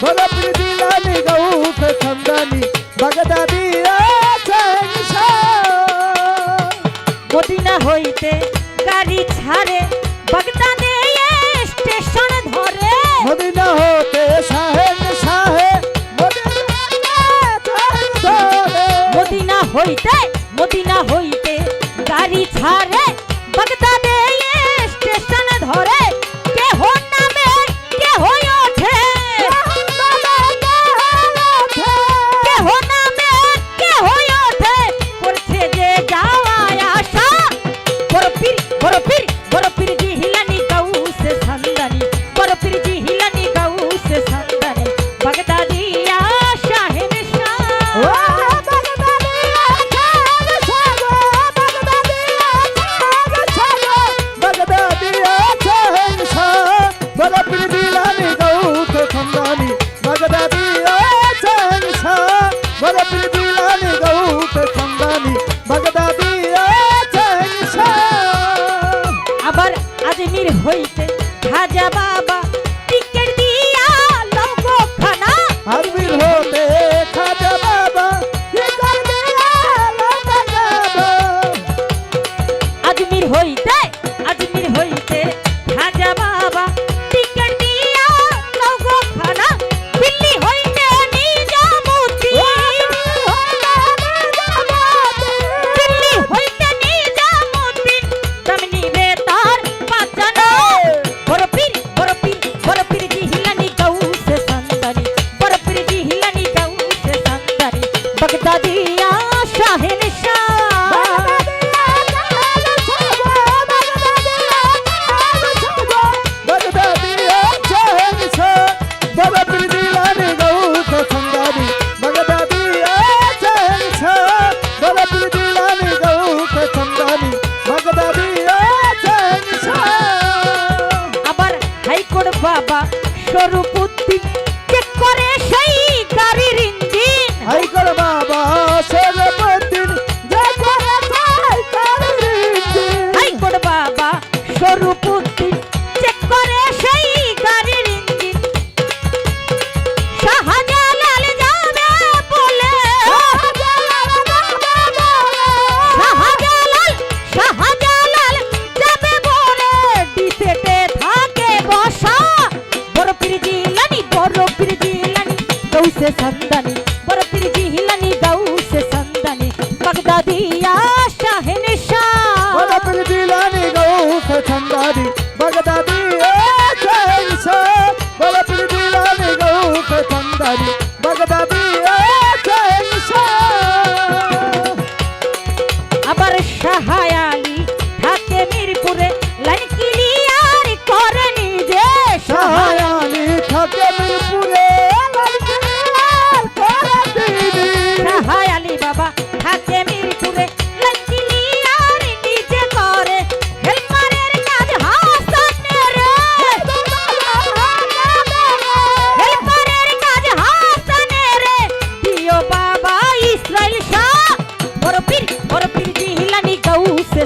Bola Pridilani, Gauka Sandani, Bagadadi, Medina হইতে গাড়ি ছাড়ে বাগদাদে স্টেশন ধরে। মদিনা হতে সাহেব সাহেব মদিনা হইতে মদিনা হইতে গাড়ি ছাড়ে Para pues স্বরূপ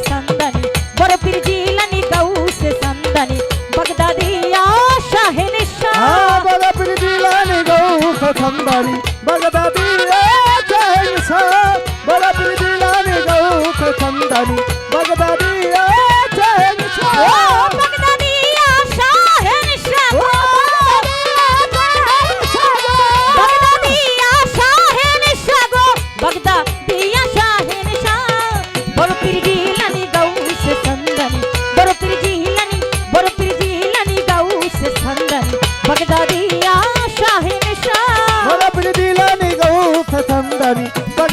संदनी बड़ो पीर जिलानी संदनी शाह निशा। बड़ो पीर संदनी शाह निशा। बड़ो पीर जिलानी गौस संदनी